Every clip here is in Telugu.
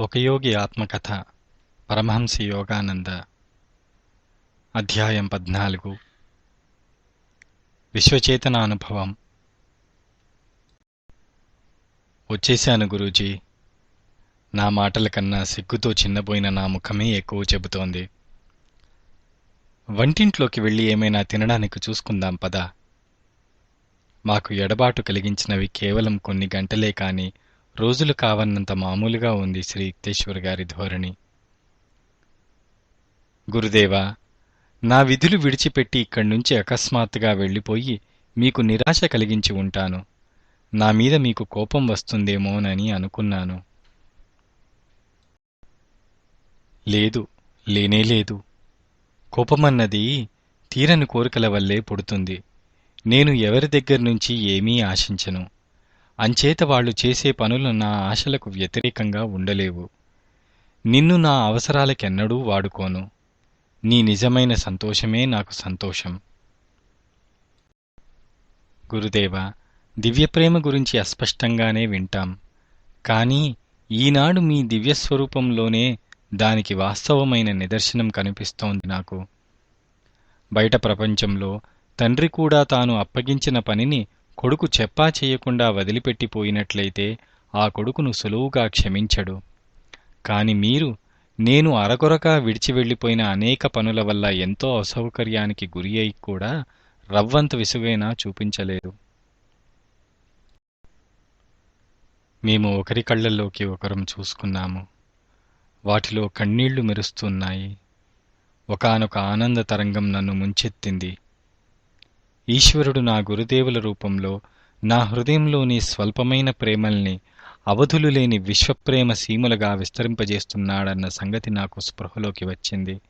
ఒక యోగి ఆత్మకథ పరమహంస యోగానంద అధ్యాయం పద్నాలుగు. విశ్వచేతన అనుభవం. వచ్చేశాను గురూజీ. నా మాటల కన్నా సిగ్గుతో చిన్నపోయిన నా ముఖమే ఎక్కువ చెబుతోంది. వంటింట్లోకి వెళ్ళి ఏమైనా తినడానికి చూసుకుందాం పద. మాకు ఎడబాటు కలిగించినవి కేవలం కొన్ని గంటలే కానీ రోజులు కావన్నంత మామూలుగా ఉంది శ్రీ యుక్తేశ్వర్ గారి ధోరణి. గురుదేవా నా విధులు విడిచిపెట్టి ఇక్కడి నుంచి అకస్మాత్తుగా వెళ్ళిపోయి మీకు నిరాశ కలిగించి ఉంటాను. నా మీద మీకు కోపం వస్తుందేమోనని అనుకున్నాను. లేదు లేనే లేదు. కోపమన్నది తీరని కోరికల వల్లే పుడుతుంది. నేను ఎవరి దగ్గర నుంచి ఏమీ ఆశించను. అంచేత వాళ్ళు చేసే పనులు నా ఆశలకు వ్యతిరేకంగా ఉండలేవు. నిన్ను నా అవసరాలకెన్నడూ వాడుకోను. నీ నిజమైన సంతోషమే నాకు సంతోషం. గురుదేవ దివ్యప్రేమ గురించి అస్పష్టంగానే వింటాం. కానీ ఈనాడు మీ దివ్యస్వరూపంలోనే దానికి వాస్తవమైన నిదర్శనం కనిపిస్తోంది నాకు. బయట ప్రపంచంలో తండ్రి కూడా తాను అప్పగించిన పనిని కొడుకు చెప్పా చేయకుండా వదిలిపెట్టిపోయినట్లయితే ఆ కొడుకును సులువుగా క్షమించడు. కాని మీరు నేను అరకొరక విడిచి వెళ్ళిపోయిన అనేక పనుల వల్ల ఎంతో అసౌకర్యానికి గురి అయి కూడా రవ్వంత విసుగైనా చూపించలేదు మేము ఒకరి కళ్ళల్లోకి ఒకరం చూసుకున్నాము. వాటిలో కన్నీళ్ళు మెరుస్తున్నాయి. ఒకనొక ఆనంద తరంగం నన్ను ముంచెత్తింది. ఈశ్వరుడు నా గురుదేవుల రూపంలో నా హృదయంలోని స్వల్పమైన ప్రేమల్ని అవధులు లేని విశ్వప్రేమ సీములుగా విస్తరింపజేస్తున్నాడన్న సంగతి నాకు స్పృహలోకి వచ్చింది.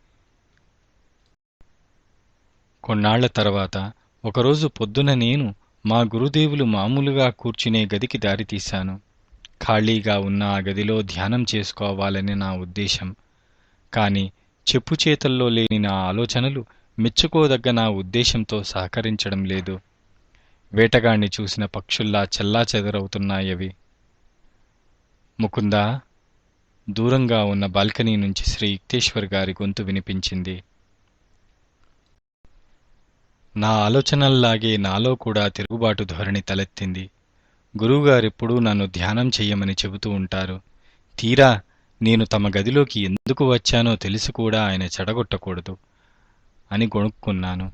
కొన్నాళ్ళ తర్వాత ఒకరోజు పొద్దున నేను మా గురుదేవులు మామూలుగా కూర్చునే గదికి దారితీశాను ఖాళీగా ఉన్న ఆ గదిలో ధ్యానం చేసుకోవాలని నా ఉద్దేశం. కాని చెప్పు చేతల్లో లేని నా ఆలోచనలు మెచ్చుకోదగ్గ నా ఉద్దేశంతో సహకరించడం లేదు. వేటగాణ్ణి చూసిన పక్షుల్లా చెల్లా చెదరవుతున్నాయవి. ముకుందా దూరంగా ఉన్న బాల్కనీ నుంచి శ్రీ యుక్తేశ్వర్ గారి గొంతు వినిపించింది. నా ఆలోచనల్లాగే నాలో కూడా తిరుగుబాటు ధోరణి తలెత్తింది. గురువుగారెప్పుడూ నన్ను ధ్యానం చెయ్యమని చెబుతూ ఉంటారు. తీరా నేను తమ గదిలోకి ఎందుకు వచ్చానో తెలిసి కూడా ఆయన చెడగొట్టకూడదు. అని గొణుక్కున్నాను.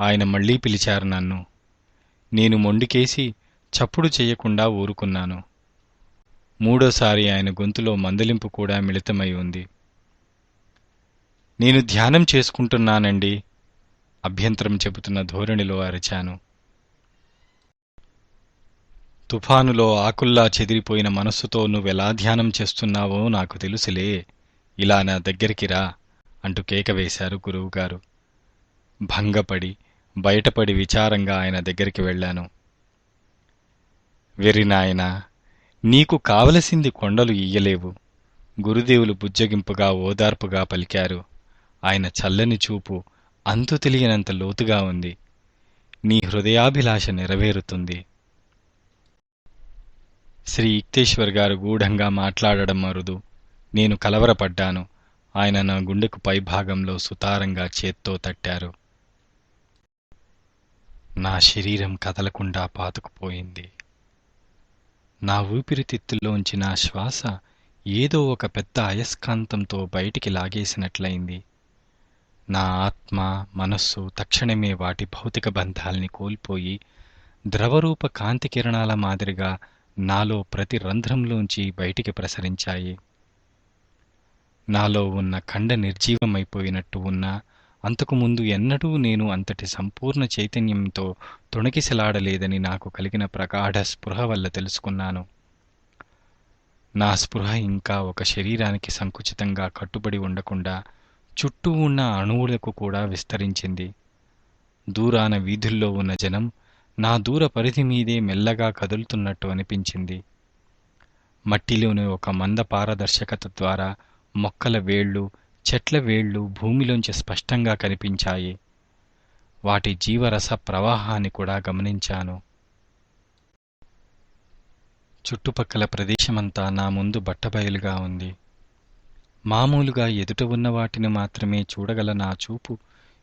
ఆయన మళ్ళీ పిలిచారు నన్ను. నేను మొండికేసి చప్పుడు చేయకుండా ఊరుకున్నాను. మూడోసారి ఆయన గొంతులో మందలింపు కూడా మిళితమై ఉంది. నేను ధ్యానం చేసుకుంటున్నానండి అభ్యంతరం చెబుతున్న ధోరణిలో అరిచాను. తుఫానులో ఆకుల్లా చెదిరిపోయిన మనస్సుతో నువ్వెలా ధ్యానం చేస్తున్నావో నాకు తెలుసులే. ఇలా నా దగ్గరికి రా. అంటూ కేక వేశారు గురువుగారు. భంగపడి బయటపడి విచారంగా ఆయన దగ్గరికి వెళ్ళాను. వెరి నాయనా నీకు కావలసింది కొండలు ఇయ్యలేవు. గురుదేవులు బుజ్జగింపుగా ఓదార్పుగా పలికారు. ఆయన చల్లని చూపు అంతు తెలియనంత లోతుగా ఉంది. నీ హృదయాభిలాష నెరవేరుతుంది. శ్రీ యుక్తేశ్వర్ గారు గూఢంగా మాట్లాడడం అరుదు నేను కలవరపడ్డాను. ఆయన నా గుండెకు పైభాగంలో సుతారంగా చేత్తో తట్టారు. నా శరీరం కదలకుండా పాతుకుపోయింది. నా ఊపిరితిత్తుల్లోంచి నా శ్వాస ఏదో ఒక పెద్ద అయస్కాంతంతో బయటికి లాగేసినట్లయింది. నా ఆత్మ మనస్సు తక్షణమే వాటి భౌతిక బంధాల్ని కోల్పోయి ద్రవరూప కాంతి కిరణాల మాదిరిగా నాలో ప్రతి రంధ్రంలోంచి బయటికి ప్రసరించాయి. నాలో ఉన్న ఖండ నిర్జీవమైపోయినట్టు ఉన్నా అంతకుముందు ఎన్నడూ నేను అంతటి సంపూర్ణ చైతన్యంతో తొణకిసలాడలేదని నాకు కలిగిన ప్రగాఢ స్పృహ వల్ల తెలుసుకున్నాను. నా స్పృహ ఇంకా ఒక శరీరానికి సంకుచితంగా కట్టుబడి ఉండకుండా చుట్టూ ఉన్న అణువులకు కూడా విస్తరించింది. దూరాన వీధుల్లో ఉన్న జనం నా దూర పరిధి మీదే మెల్లగా కదులుతున్నట్టు అనిపించింది. మట్టిలోని ఒక మంద పారదర్శకత ద్వారా మొక్కల వేళ్ళు చెట్ల వేళ్ళు భూమిలోంచి స్పష్టంగా కనిపించాయి. వాటి జీవరస ప్రవాహాన్ని కూడా గమనించాను. చుట్టుపక్కల ప్రదేశమంతా నా ముందు బట్టబయలుగా ఉంది. మామూలుగా ఎదుట ఉన్న వాటిని మాత్రమే చూడగల నా చూపు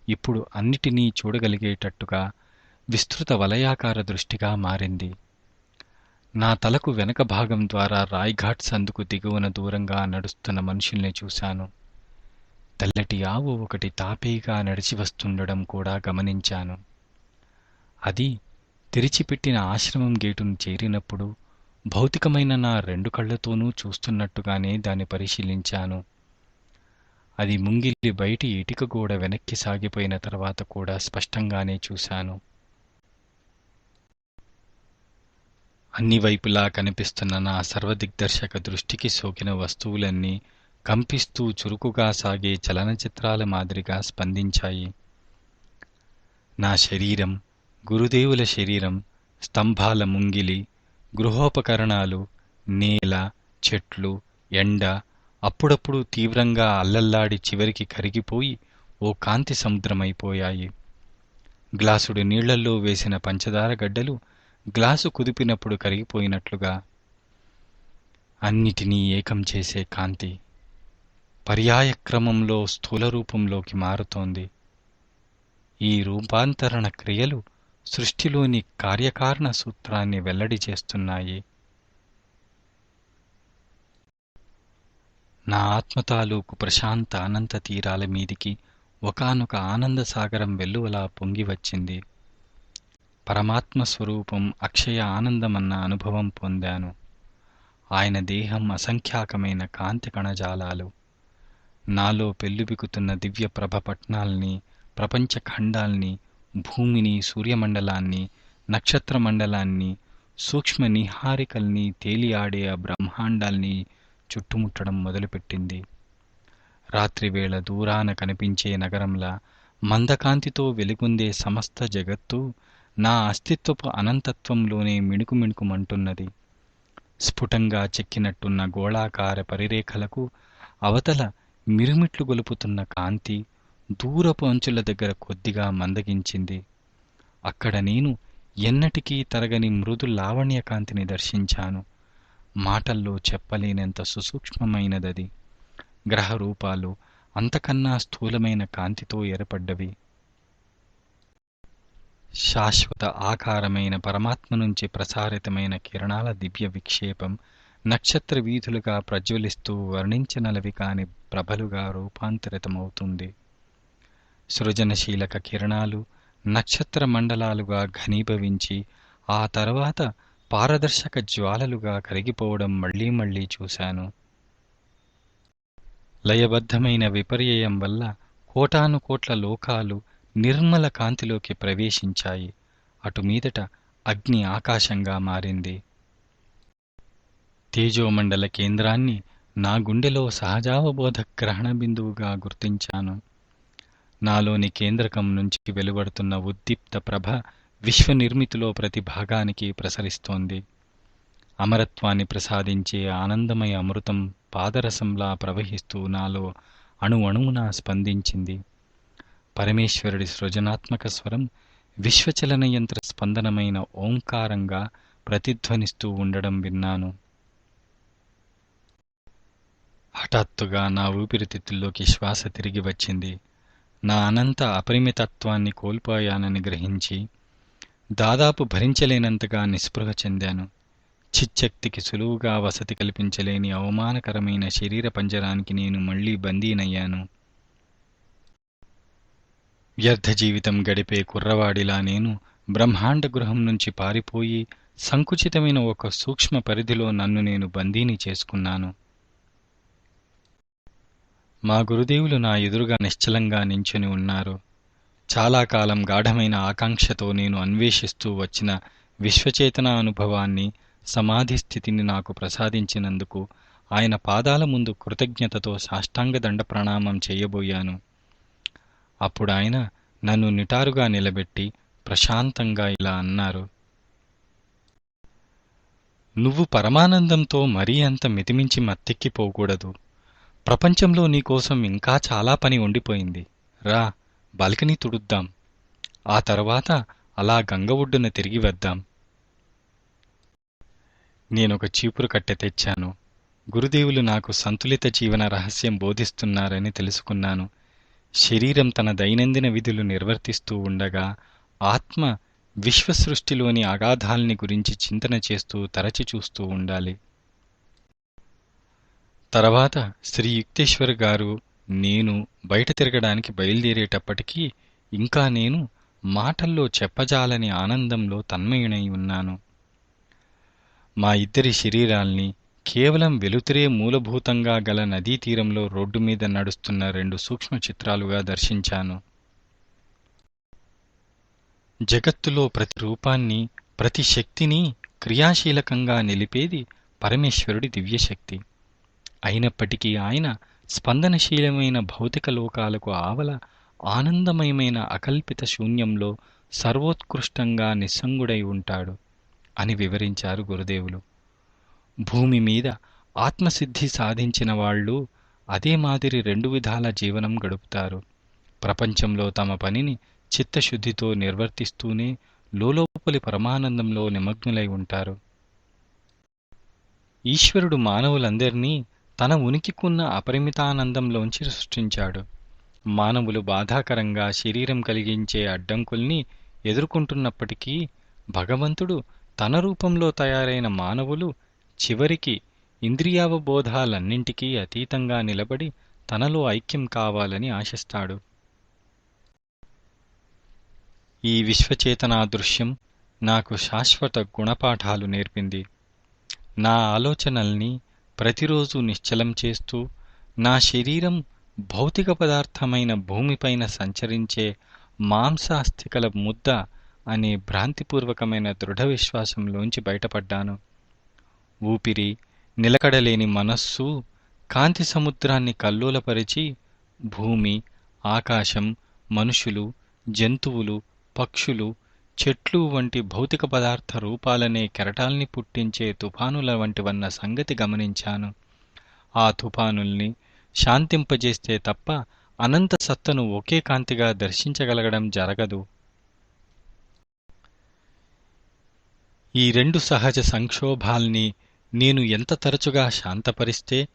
ఇప్పుడు అన్నిటినీ చూడగలిగేటట్టుగా విస్తృత వలయాకార దృష్టిగా మారింది. నా తలకు వెనక భాగం ద్వారా రాయ్ఘాట్ సందుకు దిగువన దూరంగా నడుస్తున్న మనుషుల్ని చూశాను. తెల్లటి ఆవు ఒకటి తాపీగా నడిచి వస్తుండడం కూడా గమనించాను. అది తెరిచిపెట్టిన ఆశ్రమం గేటును చేరినప్పుడు భౌతికమైన నా రెండు కళ్ళతోనూ చూస్తున్నట్టుగానే దాన్ని పరిశీలించాను. అది ముంగిల్లి బయటి ఇటుక గోడ వెనక్కి సాగిపోయిన తర్వాత కూడా స్పష్టంగానే చూశాను. అన్ని వైపులా కనిపిస్తున్న నా సర్వదిగ్దర్శక దృష్టికి సోకిన వస్తువులన్నీ కంపిస్తూ చురుకుగా సాగే చలనచిత్రాల మాదిరిగా స్పందించాయి. నా శరీరం గురుదేవుల శరీరం స్తంభాల ముంగిలి గృహోపకరణాలు నేల చెట్లు ఎండ అప్పుడప్పుడు తీవ్రంగా అల్లల్లాడి చివరికి కరిగిపోయి ఓ కాంతి సముద్రమైపోయాయి. గ్లాసుడు నీళ్ళల్లో వేసిన పంచదార గడ్డలు గ్లాసు కుదిపినప్పుడు కరిగిపోయినట్లుగా అన్నిటినీ ఏకం చేసే కాంతి పర్యాయక్రమంలో స్థూల రూపంలోకి మారుతోంది. ఈ రూపాంతరణ క్రియలు సృష్టిలోని కార్యకారణ సూత్రాన్ని వెల్లడి చేస్తున్నాయి. నా ఆత్మ తాలూకు ప్రశాంత అనంత తీరాల మీదికి ఒకానొక ఆనంద సాగరం వెల్లువలా పొంగి వచ్చింది. పరమాత్మ స్వరూపం అక్షయ ఆనందమన్న అనుభవం పొందాను. ఆయన దేహం అసంఖ్యాకమైన కాంతి కణజాలాలు. నాలో పెల్లుబికుతున్న దివ్య ప్రభ పట్నాల్ని ప్రపంచ ఖండాల్ని భూమిని సూర్యమండలాన్ని నక్షత్ర మండలాన్ని సూక్ష్మ నిహారికల్ని తేలియాడే ఆ బ్రహ్మాండాల్ని చుట్టుముట్టడం మొదలుపెట్టింది. రాత్రివేళ దూరాన కనిపించే నగరంలా మందకాంతితో వెలుగొందే సమస్త జగత్తు నా అస్తిత్వపు అనంతత్వంలోనే మిణుకు మిణుకుమంటున్నది స్ఫుటంగా చెక్కినట్టున్న గోళాకార పరిరేఖలకు అవతల మిరుమిట్లు గొలుపుతున్న కాంతి దూరపు అంచుల దగ్గర కొద్దిగా మందగించింది. అక్కడ నేను ఎన్నటికీ తరగని మృదు లావణ్య కాంతిని దర్శించాను. మాటల్లో చెప్పలేనంత సుసూక్ష్మమైనదది. గ్రహ రూపాలు అంతకన్నా స్థూలమైన కాంతితో ఏర్పడ్డవి. శాశ్వత ఆకారమైన పరమాత్మ నుంచి ప్రసారితమైన కిరణాల దివ్య విక్షేపం నక్షత్ర వీధులుగా ప్రజ్వలిస్తూ వర్ణించనలవి కాని ప్రభలుగా రూపాంతరితమవుతుంది. సృజనశీలక కిరణాలు నక్షత్ర మండలాలుగా ఘనీభవించి ఆ తర్వాత పారదర్శక జ్వాలలుగా కరిగిపోవడం మళ్ళీ మళ్ళీ చూశాను. లయబద్ధమైన విపర్యయం వల్ల కోటాను కోట్ల లోకాలు నిర్మల కాంతిలోకి ప్రవేశించాయి. అటు మీదట అగ్ని ఆకాశంగా మారింది. తేజోమండల కేంద్రాన్ని నా గుండెలో సహజావబోధ గ్రహణ బిందువుగా గుర్తించాను. నాలోని కేంద్రకం నుంచి వెలువడుతున్న ఉద్దీప్త ప్రభ విశ్వనిర్మితిలో ప్రతి భాగానికి ప్రసరిస్తోంది. అమరత్వాన్ని ప్రసాదించే ఆనందమయ అమృతం పాదరసంలా ప్రవహిస్తూ నాలో అణు అణువునా స్పందించింది. పరమేశ్వరుడి సృజనాత్మక స్వరం విశ్వచలన యంత్ర స్పందనమైన ఓంకారంగా ప్రతిధ్వనిస్తూ ఉండడం విన్నాను. హఠాత్తుగా నా ఊపిరితిత్తుల్లోకి శ్వాస తిరిగి వచ్చింది. నా అనంత అపరిమితత్వాన్ని కోల్పోయానని గ్రహించి దాదాపు భరించలేనంతగా నిస్పృహ చెందాను. చిచ్చక్తికి సులువుగా వసతి కల్పించలేని అవమానకరమైన శరీర పంజరానికి నేను మళ్ళీ బందీనయ్యాను. వ్యర్థ జీవితం గడిపే కుర్రవాడిలా నేను బ్రహ్మాండ గృహం నుంచి పారిపోయి సంకుచితమైన ఒక సూక్ష్మ పరిధిలో నన్ను నేను బందీని చేసుకున్నాను. మా గురుదేవులు నా ఎదురుగా నిశ్చలంగా నించుని ఉన్నారు. చాలా కాలం గాఢమైన ఆకాంక్షతో నేను అన్వేషిస్తూ వచ్చిన విశ్వచేతన అనుభవాన్ని సమాధి స్థితిని నాకు ప్రసాదించినందుకు ఆయన పాదాల ముందు కృతజ్ఞతతో సాష్టాంగ దండ ప్రణామం చేయబోయాను. అప్పుడు ఆయన నన్ను నిటారుగా నిలబెట్టి ప్రశాంతంగా ఇలా అన్నారు. నువ్వు పరమానందంతో మరీ అంత మితిమించి మత్తెక్కిపోకూడదు ప్రపంచంలో నీకోసం ఇంకా చాలా పని ఉండిపోయింది. రా బాల్కనీ తుడుద్దాం. ఆ తర్వాత అలా గంగ ఒడ్డున తిరిగి వద్దాం. నేనొక చీపురు కట్టె తెచ్చాను. గురుదేవులు నాకు సంతులిత జీవన రహస్యం బోధిస్తున్నారని తెలుసుకున్నాను. శరీరం తన దైనందిన విధులు నిర్వర్తిస్తూ ఉండగా ఆత్మ విశ్వసృష్టిలోని అగాధాల్ని గురించి చింతన చేస్తూ తరచి చూస్తూ ఉండాలి. తర్వాత శ్రీ యుక్తేశ్వర్ గారు నేను బయట తిరగడానికి బయలుదేరేటప్పటికీ ఇంకా నేను మాటల్లో చెప్పజాలని ఆనందంలో తన్మయునై ఉన్నాను. మా ఇద్దరి శరీరాల్ని కేవలం వెలుతురే మూలభూతంగా గల నదీ తీరంలో రోడ్డు మీద నడుస్తున్న రెండు సూక్ష్మ చిత్రాలుగా దర్శించాను. జగత్తులో ప్రతి రూపాన్ని ప్రతి శక్తిని క్రియాశీలకంగా నిలిపేది పరమేశ్వరుడి దివ్యశక్తి. అయినప్పటికీ ఆయన స్పందనశీలమైన భౌతిక లోకాలకు ఆవల ఆనందమయమైన అకల్పిత శూన్యంలో సర్వోత్కృష్టంగా నిస్సంగుడై ఉంటాడు అని వివరించారు గురుదేవులు. భూమి మీద ఆత్మసిద్ధి సాధించిన వాళ్ళు అదే మాదిరి రెండు విధాల జీవనం గడుపుతారు. ప్రపంచంలో తమ పనిని చిత్తశుద్ధితో నిర్వర్తిస్తూనే లోలోపలి పరమానందంలో నిమగ్నులై ఉంటారు. ఈశ్వరుడు మానవులందరినీ తన ఉనికికున్న అపరిమితానందంలోంచి సృష్టించాడు. మానవులు బాధాకరంగా శరీరం కలిగించే అడ్డంకుల్ని ఎదుర్కొంటున్నప్పటికీ భగవంతుడు తన రూపంలో తయారైన మానవులు చివరికి ఇంద్రియావబోధాలన్నింటికీ అతీతంగా నిలబడి తనలో ఐక్యం కావాలని ఆశిస్తాడు. ఈ విశ్వచేతనా దృశ్యం నాకు శాశ్వత గుణపాఠాలు నేర్పింది. నా ఆలోచనల్ని ప్రతిరోజు నిశ్చలం చేస్తూ నా శరీరం భౌతిక పదార్థమైన భూమిపైన సంచరించే మాంసాస్థికల ముద్ద అనే భ్రాంతిపూర్వకమైన దృఢ విశ్వాసంలోంచి బయటపడ్డాను. ఊపిరి నిలకడలేని మనస్సు కాంతి సముద్రాన్ని కల్లోలపరిచి భూమి ఆకాశం మనుషులు జంతువులు పక్షులు చెట్లు వంటి భౌతిక పదార్థ రూపాలనే కెరటాల్ని పుట్టించే తుఫానుల వంటివన్న సంగతి గమనించాను. ఆ తుఫానుల్ని శాంతింపజేస్తే తప్ప అనంత సత్తను ఒకే కాంతిగా దర్శించగలగడం జరగదు. ఈ రెండు సహజ సంక్షోభాల్ని నేను ఎంత తరచుగా శాంతపరిస్తే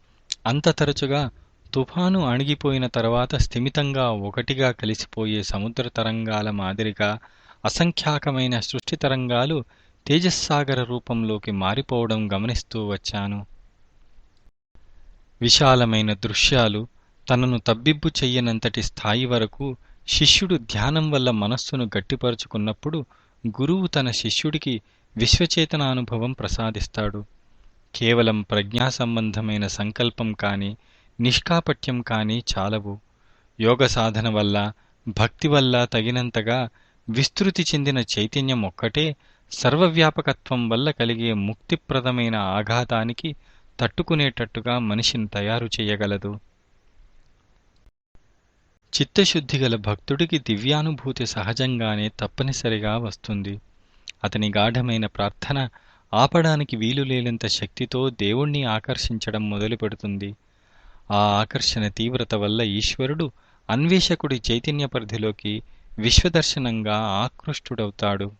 అంత తరచుగా తుఫాను అణిగిపోయిన తర్వాత స్థిమితంగా ఒకటిగా కలిసిపోయే సముద్ర తరంగాల మాదిరిగా అసంఖ్యాకమైన సృష్టి తరంగాలు తేజస్సాగర రూపంలోకి మారిపోవడం గమనిస్తూ వచ్చాను. విశాలమైన దృశ్యాలు తనను తబ్బిబ్బు చెయ్యనంతటి స్థాయి వరకు శిష్యుడు ధ్యానం వల్ల మనస్సును గట్టిపరుచుకున్నప్పుడు గురువు తన శిష్యుడికి విశ్వచేతనానుభవం ప్రసాదిస్తాడు. కేవలం ప్రజ్ఞాసంబంధమైన సంకల్పం కాని నిష్కాపట్యం కాని చాలవు. యోగ సాధన వల్ల భక్తి వల్ల తగినంతగా విస్తృతి చెందిన చైతన్యం ఒక్కటే సర్వవ్యాపకత్వం వల్ల కలిగే ముక్తిప్రదమైన ఆఘాతానికి తట్టుకునేటట్టుగా మనిషిని తయారు చేయగలదు. చిత్తశుద్ధి గల భక్తుడికి దివ్యానుభూతి సహజంగానే తప్పనిసరిగా వస్తుంది. అతని గాఢమైన ప్రార్థన ఆపడానికి వీలులేనంత శక్తితో దేవుణ్ణి ఆకర్షించడం మొదలుపెడుతుంది ఆ ఆకర్షణ తీవ్రత వల్ల ఈశ్వరుడు అన్వేషకుడి చైతన్య పరిధిలోకి విశ్వదర్శనంగా ఆకృష్టుడవుతాడు.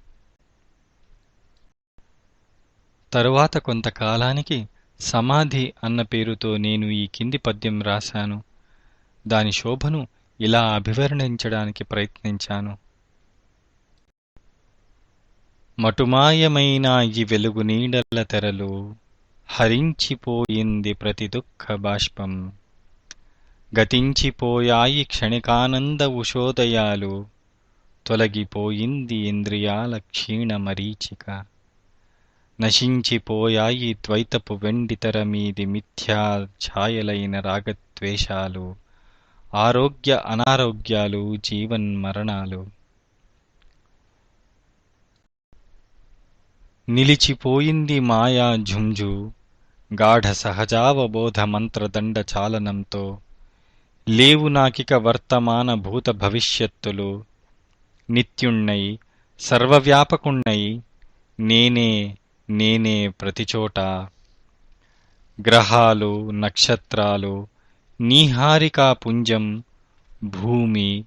తరువాత కొంతకాలానికి సమాధి అన్న పేరుతో నేను ఈ కింది పద్యం రాశాను. దాని శోభను ఇలా అభివర్ణించడానికి ప్రయత్నించాను. మటుమాయమైన ఈ వెలుగు నీడల తెరలు హరించిపోయింది ప్రతి దుఃఖ బాష్పం. గతించిపోయాయి క్షణికానంద ఉషోదయాలు తొలగిపోయింది ఇంద్రియాల క్షీణ మరీచిక నశించిపోయాయి ద్వైతపు వెండితెర మీది మిథ్యా ఛాయలైన రాగద్వేషాలు ఆరోగ్య అనారోగ్యాలు జీవన్మరణాలు. నిలిచిపోయింది మాయా ఝుంఝు గాఢ సహజావబోధ మంత్రదండ చాలనంతో. లేవు నాకిక వర్తమాన భూత భవిష్యత్తులు. నిత్యుణ్ణై సర్వవ్యాపకుణ్ణై నేనే నేనే ప్రతిచోట. గ్రహాలు నక్షత్రాలు నీహారికా పుంజం భూమి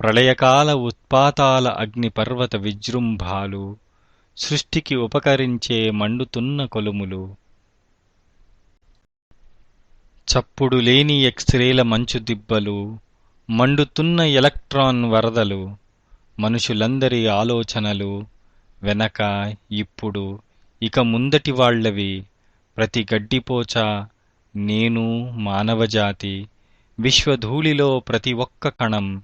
ప్రళయకాల ఉత్పాతాల అగ్నిపర్వత విజృంభాలు. సృష్టికి ఉపకరించే మండుతున్న కొలుములు. చప్పుడు లేని ఎక్స్రేల మంచు దిబ్బలు మండుతున్న ఎలక్ట్రాన్ వరదలు మనుషులందరి ఆలోచనలు వెనక ఇప్పుడు ఇక ముందటి వాళ్ళవి. ప్రతి గడ్డిపోచ నేను మానవజాతి విశ్వధూళిలో ప్రతి ఒక్క కణం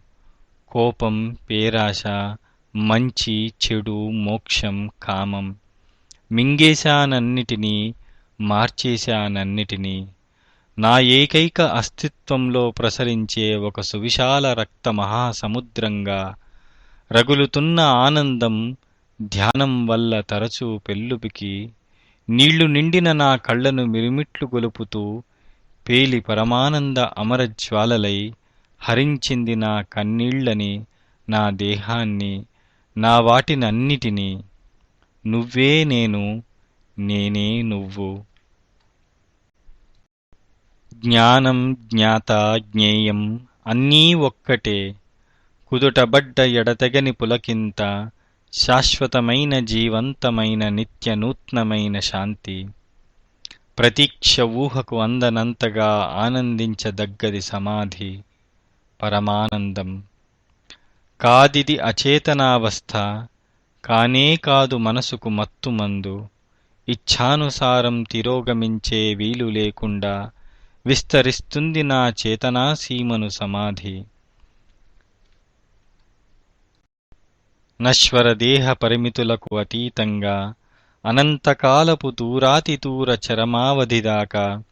కోపం పేరాశ మంచి చెడు మోక్షం కామం. మింగేశానన్నిటినీ మార్చేశానన్నిటినీ నా ఏకైక అస్తిత్వంలో ప్రసరించే ఒక సువిశాల రక్త మహాసముద్రంగా రగులుతున్న ఆనందం ధ్యానం వల్ల తరచూ పెల్లుపికి నీళ్ళు నిండిన నా కళ్ళను మిరుమిట్లు గొలుపుతూ పేలి పరమానంద అమరజ్వాలలై హరించింది నా కన్నీళ్ళని నా దేహాన్ని నా వాటినన్నిటినీ నువ్వే నేను నేనే నువ్వు. జ్ఞానం జ్ఞాత జ్ఞేయం అన్నీ ఒక్కటే. కుదుటబడ్డ ఎడతెగని పులకింత శాశ్వతమైన జీవంతమైన నిత్య నూత్నమైన శాంతి. ప్రతీక్ష ఊహకు అందనంతగా ఆనందించదగ్గది సమాధి పరమానందం. కాదిది అచేతనావస్థ కానే కాదు మనసుకు మత్తుమందు. ఇచ్ఛానుసారం తిరోగమించే వీలు లేకుండా విస్తరిస్తుంది నా చేతనాసీమను సమాధి. నశ్వర దేహ పరిమితులకు అతీతంగా అనంతకాలపు దూరాతిదూర చరమావధిదాకా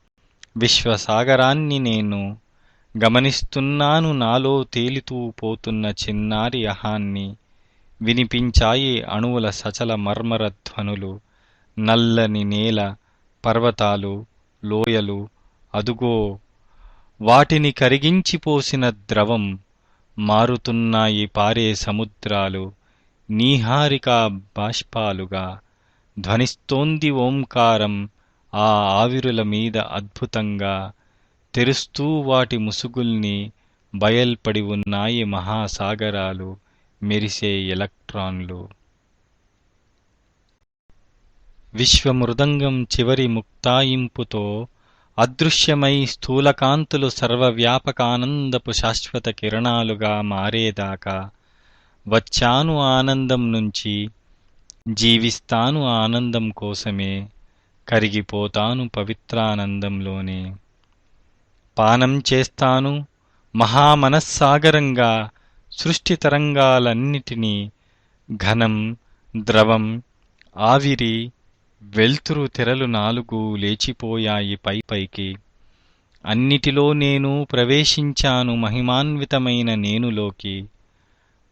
విశ్వసాగరాన్ని నేను గమనిస్తున్నాను నాలో తేలితూ పోతున్న చిన్నారి అహాన్ని వినిపించాయి అణువుల సచల మర్మర ధ్వనులు నల్లని నేల పర్వతాలు లోయలు అదుగో వాటిని కరిగించిపోసిన ద్రవం మారుతున్నాయి పారే సముద్రాలు నీహారికా బాష్పాలుగా ధ్వనిస్తోంది ఓంకారం ఆ ఆవిరుల మీద అద్భుతంగా తెరుస్తూ వాటి ముసుగుల్ని బయల్పడి ఉన్నాయి మహాసాగరాలు మెరిసే ఎలక్ట్రాన్లు. విశ్వమృదంగం చివరి ముక్తాయింపుతో అదృశ్యమై స్థూలకాంతులు సర్వవ్యాపకానందపు శాశ్వత కిరణాలుగా మారేదాకా వచ్చాను ఆనందం నుంచి జీవిస్తాను ఆనందం కోసమే కరిగిపోతాను పవిత్రానందంలోనే. పానం చేస్తాను. మహామనస్సాగరంగా సృష్టి తరంగాలన్నిటినీ ఘనం ద్రవం ఆవిరి వెల్తురు తెరలు నాలుగు లేచిపోయాయి పై పైకి. అన్నిటిలో నేను ప్రవేశించాను మహిమాన్వితమైన నేనులోకి.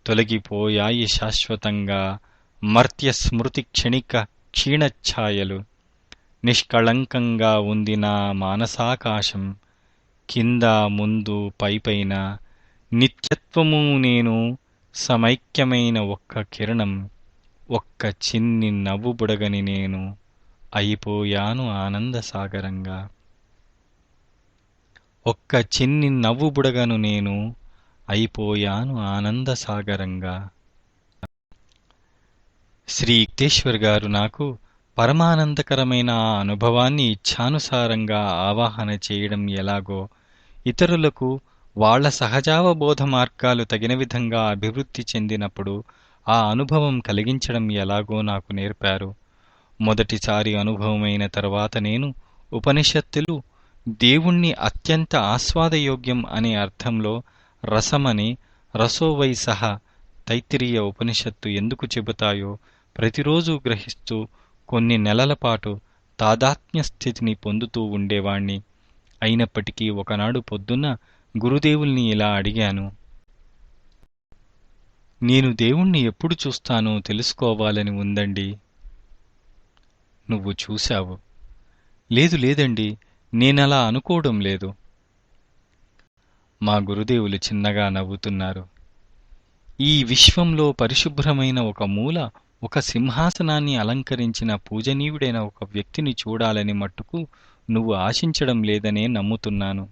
తొలగిపోయాయి శాశ్వతంగా మర్త్య స్మృతి క్షణిక క్షీణఛాయలు. నిష్కళంకంగా ఉంది నా మానసాకాశం. కింద ముందు పైపైన నిత్యత్వము నేను సమైక్యమైన ఒక్క కిరణం ఒక్క చిన్ని నవ్వు బుడగని నేను అయిపోయాను ఆనందసాగరంగా ఒక్క చిన్ని నవ్వు బుడగను నేను అయిపోయాను ఆనందసాగరంగా శ్రీ యుక్తేశ్వర్ గారు నాకు పరమానందకరమైన ఆ అనుభవాన్ని ఇచ్ఛానుసారంగా ఆవాహన చేయడం ఎలాగో ఇతరులకు వాళ్ళ సహజావబోధ మార్గాలు తగిన విధంగా అభివృద్ధి చెందినప్పుడు ఆ అనుభవం కలిగించడం ఎలాగో నాకు నేర్పారు. మొదటిసారి అనుభవమైన తర్వాత నేను ఉపనిషత్తులు దేవుణ్ణి అత్యంత ఆస్వాదయోగ్యం అనే అర్థంలో రసమని రసోవై సహా తైత్తిరీయ ఉపనిషత్తు ఎందుకు చెబుతాయో ప్రతిరోజు గ్రహిస్తూ కొన్ని నెలల పాటు తాదాత్మ్య స్థితిని పొందుతూ ఉండేవాణ్ణి. అయినప్పటికీ ఒకనాడు పొద్దున్న గురుదేవుల్ని ఇలా అడిగాను. నేను దేవుణ్ణి ఎప్పుడు చూస్తానో తెలుసుకోవాలని ఉందండి. నువ్వు చూశావు. లేదు లేదండి నేనలా అనుకోవడం లేదు. మా గురుదేవులు చిన్నగా నవ్వుతున్నారు. ఈ విశ్వంలో పరిశుభ్రమైన ఒక మూల ఒక సింహాసనాన్ని అలంకరించిన పూజనీయుడైన ఒక వ్యక్తిని చూడాలని మట్టుకు నువ్వు ఆశించడం లేదనే నమ్ముతున్నాను.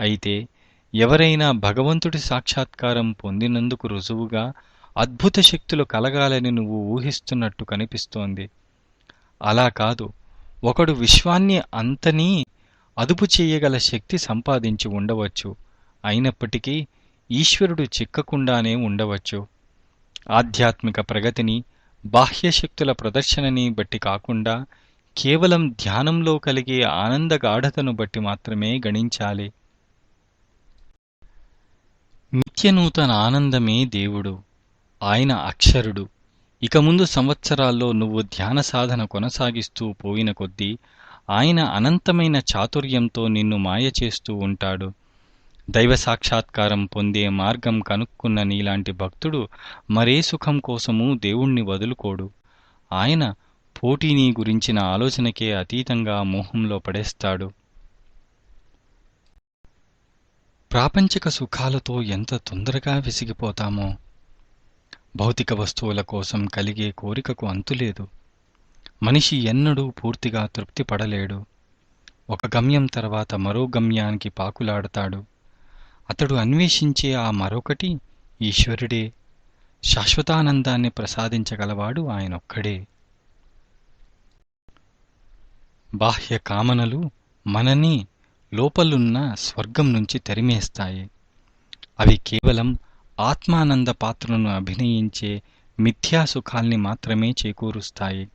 అయితే ఎవరైనా భగవంతుడి సాక్షాత్కారం పొందినందుకు రుజువుగా అద్భుత శక్తులు కలగాలని నువ్వు ఊహిస్తున్నట్టు కనిపిస్తోంది. అలా కాదు ఒకడు విశ్వాన్ని అంతనీ అదుపు చేయగల శక్తి సంపాదించి ఉండవచ్చు. అయినప్పటికీ ఈశ్వరుడు చిక్కకుండానే ఉండవచ్చు. ఆధ్యాత్మిక ప్రగతిని బాహ్యశక్తుల ప్రదర్శనని బట్టి కాకుండా కేవలం ధ్యానంలో కలిగే ఆనంద గాఢతను బట్టి మాత్రమే గణించాలి. నిత్యనూతన ఆనందమే దేవుడు ఆయన అక్షరుడు. ఇక ముందు సంవత్సరాల్లో నువ్వు ధ్యాన సాధన కొనసాగిస్తూ పోయిన కొద్దీ ఆయన అనంతమైన చాతుర్యంతో నిన్ను మాయ చేస్తూ ఉంటాడు. దైవ సాక్షాత్కారం పొందే మార్గం కనుక్కున్న నీలాంటి భక్తుడు మరే సుఖం కోసమూ దేవుణ్ణి వదులుకోడు. ఆయన పోటీని గురించిన ఆలోచనకే అతీతంగా మోహంలో పడేస్తాడు. ప్రాపంచిక సుఖాలతో ఎంత తొందరగా విసిగిపోతామో. భౌతిక వస్తువుల కోసం కలిగే కోరికకు అంతులేదు మనిషి ఎన్నడూ పూర్తిగా తృప్తి పడలేడు. ఒక గమ్యం తర్వాత మరో గమ్యానికి పాకులాడతాడు. అతడు అన్వేషించే ఆ మరొకటి ఈశ్వరుడే. శాశ్వతానందాన్ని ప్రసాదించగలవాడు ఆయనొక్కడే. బాహ్య కామనలు మనని లోపలున్న స్వర్గం నుంచి తరిమేస్తాయి. అవి కేవలం ఆత్మానంద పాత్రను అభినయించే మిథ్యా సుఖాల్ని మాత్రమే చేకూరుస్తాయి.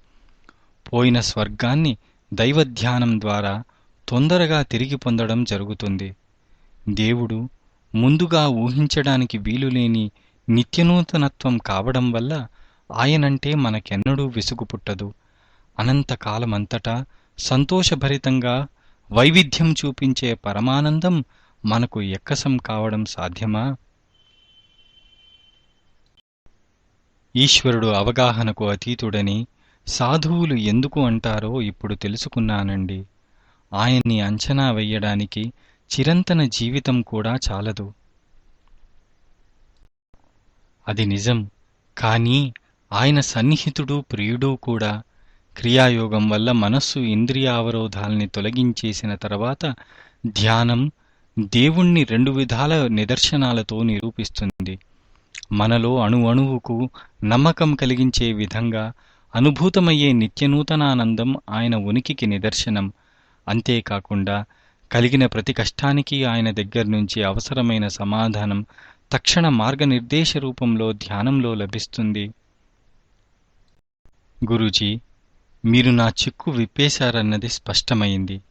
పోయిన స్వర్గాన్ని దైవధ్యానం ద్వారా తొందరగా తిరిగి పొందడం జరుగుతుంది. దేవుడు ముందుగా ఊహించడానికి వీలులేని నిత్యనూతనత్వం కావడం వల్ల ఆయనంటే మనకెన్నడూ విసుగు పుట్టదు. అనంతకాలమంతటా సంతోషభరితంగా వైవిధ్యం చూపించే పరమానందం మనకు ఎక్కసం కావడం సాధ్యమా? ఈశ్వరుడు అవగాహనకు అతీతుడని సాధువులు ఎందుకు అంటారో ఇప్పుడు తెలుసుకున్నానండి. ఆయన్ని అంచనా వెయ్యడానికి చిరంతన జీవితం కూడా చాలదు. అది నిజం. కానీ ఆయన సన్నిహితుడు ప్రియుడు కూడా క్రియాయోగం వల్ల మనస్సు ఇంద్రియ అవరోధాల్ని తొలగించేసిన తర్వాత ధ్యానం దేవుణ్ణి రెండు విధాల నిదర్శనాలతో నిరూపిస్తుంది. మనలో అణు అణువుకు నమ్మకం కలిగించే విధంగా అనుభూతమయ్యే నిత్యనూతనానందం ఆయన ఉనికికి నిదర్శనం. అంతేకాకుండా కలిగిన ప్రతి కష్టానికి ఆయన దగ్గర నుంచి అవసరమైన సమాధానం తక్షణ మార్గనిర్దేశ రూపంలో ధ్యానంలో లభిస్తుంది. గురూజీ మీరు నా చిక్కు విప్పేశారన్నది స్పష్టమైంది.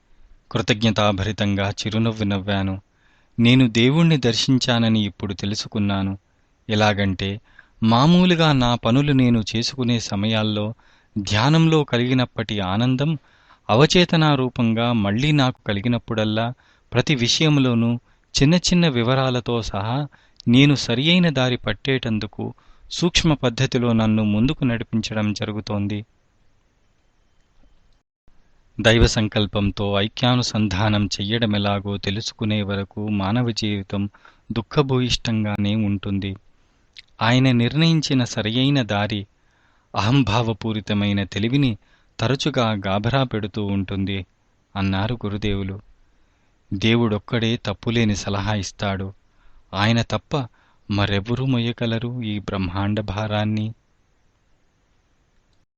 కృతజ్ఞతాభరితంగా చిరునవ్వు నవ్వాను. నేను దేవుణ్ణి దర్శించానని ఇప్పుడు తెలుసుకున్నాను. ఎలాగంటే మామూలుగా నా పనులు నేను చేసుకునే సమయాల్లో ధ్యానంలో కలిగినప్పటి ఆనందం అవచేతనారూపంగా మళ్ళీ నాకు కలిగినప్పుడల్లా ప్రతి విషయంలోనూ చిన్న చిన్న వివరాలతో సహా నేను సరియైన దారి పట్టేటందుకు సూక్ష్మ పద్ధతిలో నన్ను ముందుకు నడిపించడం జరుగుతోంది. దైవ సంకల్పంతో ఐక్యానుసంధానం చెయ్యడమెలాగో తెలుసుకునే వరకు మానవ జీవితం దుఃఖభూయిష్టంగానే ఉంటుంది. ఆయన నిర్ణయించిన సరియైన దారి అహంభావపూరితమైన తెలివిని తరచుగా గాభరా పెడుతూ ఉంటుంది అన్నారు గురుదేవులు. దేవుడొక్కడే తప్పులేని సలహా ఇస్తాడు. ఆయన తప్ప మరెవరూ మొయ్యగలరు ఈ బ్రహ్మాండ భారాన్ని?